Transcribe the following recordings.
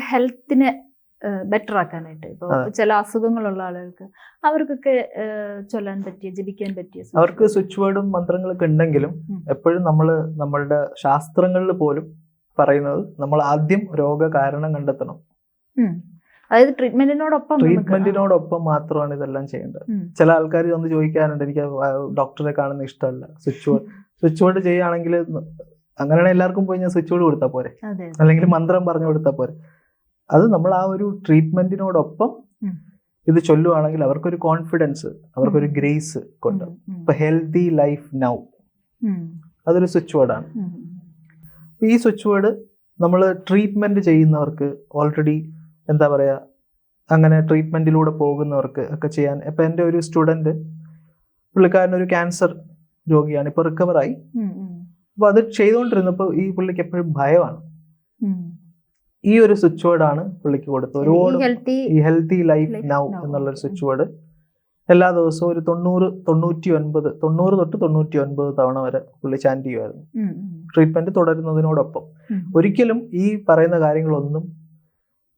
അവരുടെ ഹെൽത്തിനെ ബെറ്റർ ആക്കാനായിട്ട്. ഇപ്പോൾ. ചില അസുഖങ്ങളുള്ള ആളുകൾക്ക് അവർക്കൊക്കെ ചൊല്ലാൻ പറ്റിയ ജപിക്കാൻ പറ്റിയ അവർക്ക് സ്വിച്ച് വേർഡും മന്ത്രങ്ങളൊക്കെ ഉണ്ടെങ്കിലും എപ്പോഴും നമ്മൾ നമ്മളുടെ ശാസ്ത്രങ്ങളിൽ പോലും പറയുന്നത് നമ്മൾ ആദ്യം രോഗ കാരണം കണ്ടെത്തണം. അതായത് ട്രീറ്റ്മെന്റിനോടൊപ്പം ട്രീറ്റ്മെന്റിനോടൊപ്പം മാത്രമാണ് ഇതെല്ലാം ചെയ്യേണ്ടത്. ചില ആൾക്കാർ വന്ന് ചോദിക്കാനുണ്ട് എനിക്ക് ഡോക്ടറെ കാണുന്ന ഇഷ്ടമല്ല. സ്വിച്ച് ബോർഡ് സ്വിച്ച് ബോർഡ് ചെയ്യുകയാണെങ്കിൽ അങ്ങനെയാണെങ്കിൽ എല്ലാവർക്കും പോയി ഞാൻ സ്വിച്ച് ബോർഡ് കൊടുത്താൽ പോരെ? അല്ലെങ്കിൽ മന്ത്രം പറഞ്ഞു കൊടുത്താൽ പോരെ? അത് നമ്മൾ ആ ഒരു ട്രീറ്റ്മെന്റിനോടൊപ്പം ഇത് ചൊല്ലുവാണെങ്കിൽ അവർക്കൊരു കോൺഫിഡൻസ് അവർക്കൊരു ഗ്രേസ് കൊണ്ട്. ഇപ്പൊ ഹെൽത്തി ലൈഫ് നൗ അതൊരു സ്വിച്ച് വേർഡാണ് അപ്പൊ ഈ സ്വിച്ച് വേർഡ് നമ്മൾ ട്രീറ്റ്മെന്റ് ചെയ്യുന്നവർക്ക് ഓൾറെഡി എന്താ പറയാ അങ്ങനെ ട്രീറ്റ്മെന്റിലൂടെ പോകുന്നവർക്ക് ഒക്കെ ചെയ്യാൻ ഇപ്പൊ എന്റെ ഒരു സ്റ്റുഡന്റ് പുള്ളിക്കാരൻ ഒരു ക്യാൻസർ രോഗിയാണ് ഇപ്പൊ റിക്കവറായി അപ്പൊ അത് ചെയ്തുകൊണ്ടിരുന്നപ്പോൾ ഈ പുള്ളിക്ക് എപ്പോഴും ഭയമാണ്. ഈ ഒരു സ്വിച്ച് വേർഡ് ആണ് പുള്ളിക്ക് കൊടുത്തത്. ഒരുപാട് ഈ ഹെൽത്തി ലൈഫ് നൗ എന്നുള്ള ഒരു okay. സ്വിച്ച് വേർഡ് എല്ലാ ദിവസവും ഒരു തൊണ്ണൂറ് തൊണ്ണൂറ്റി ഒൻപത് തൊണ്ണൂറ് തൊട്ട് തൊണ്ണൂറ്റി ഒൻപത് തവണ വരെ പുള്ളി ചാൻഡ് ചെയ്യുമായിരുന്നു. ട്രീറ്റ്മെന്റ് തുടരുന്നതിനോടൊപ്പം. ഒരിക്കലും ഈ പറയുന്ന കാര്യങ്ങളൊന്നും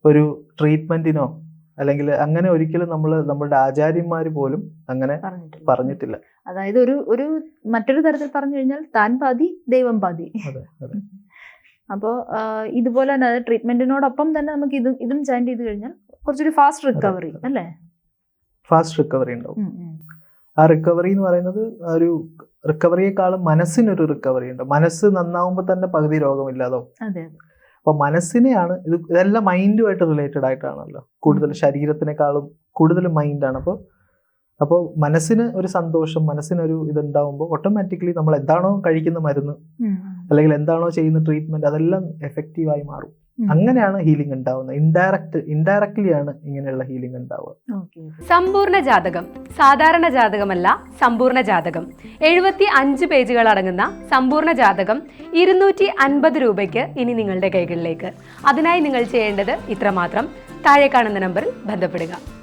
ഒരു ട്രീറ്റ്മെന്റിനോ അല്ലെങ്കിൽ അങ്ങനെ ഒരിക്കലും നമ്മൾ നമ്മളുടെ ആചാര്യന്മാർ പോലും അങ്ങനെ പറഞ്ഞിട്ടില്ല. പറഞ്ഞിട്ടില്ല. അതായത് ഒരു ഒരു മറ്റൊരു തരത്തിൽ പറഞ്ഞു കഴിഞ്ഞാൽ താൻ പാതി ദൈവം പാതി. അതെ അതെ. അപ്പോൾ ഇതുപോലെ തന്നെ അതായത് ട്രീറ്റ്മെന്റിനോടൊപ്പം തന്നെ നമുക്ക് ഇതും ഇതും ജോയിൻ ചെയ്ത് കഴിഞ്ഞാൽ കുറച്ചൊരു ഫാസ്റ്റ് റിക്കവറി അല്ലേ? ഫാസ്റ്റ് റിക്കവറി ഉണ്ടാവും. ആ റിക്കവറി എന്ന് പറയുന്നത് ഒരു റിക്കവറിയെക്കാളും മനസ്സിനൊരു റിക്കവറി ഉണ്ട്. മനസ്സ് നന്നാവുമ്പോൾ തന്നെ പകുതി രോഗമില്ലാതോ? അപ്പൊ മനസ്സിനെയാണ് ഇത് ഇതെല്ലാം മൈൻഡുമായിട്ട് റിലേറ്റഡ് ആയിട്ടാണല്ലോ. കൂടുതൽ. ശരീരത്തിനേക്കാളും കൂടുതൽ മൈൻഡാണ് അപ്പോൾ അപ്പോൾ മനസ്സിന് ഒരു സന്തോഷം മനസ്സിനൊരു ഇതുണ്ടാവുമ്പോൾ ഓട്ടോമാറ്റിക്കലി നമ്മൾ എന്താണോ കഴിക്കുന്ന മരുന്ന് അല്ലെങ്കിൽ എന്താണോ ചെയ്യുന്ന ട്രീറ്റ്മെന്റ് അതെല്ലാം എഫക്റ്റീവായി മാറും. അങ്ങനെയാണ് ഹീലിംഗ് ഉണ്ടാവുന്നത്. ഇൻഡയറക്റ്റ് ഇൻഡയറക്ട്ലി ആണ് ഇങ്ങനെയുള്ള ഹീലിംഗ് ഉണ്ടാവുക. സമ്പൂർണ ജാതകം. സാധാരണ ജാതകമല്ല സമ്പൂർണ ജാതകം. എഴുപത്തി അഞ്ച് പേജുകൾ അടങ്ങുന്ന സമ്പൂർണ ജാതകം ഇരുന്നൂറ്റി അൻപത് രൂപയ്ക്ക് ഇനി നിങ്ങളുടെ കൈകളിലേക്ക്. അതിനായി നിങ്ങൾ ചെയ്യേണ്ടത് ഇത്രമാത്രം. താഴെ കാണുന്ന നമ്പറിൽ ബന്ധപ്പെടുക.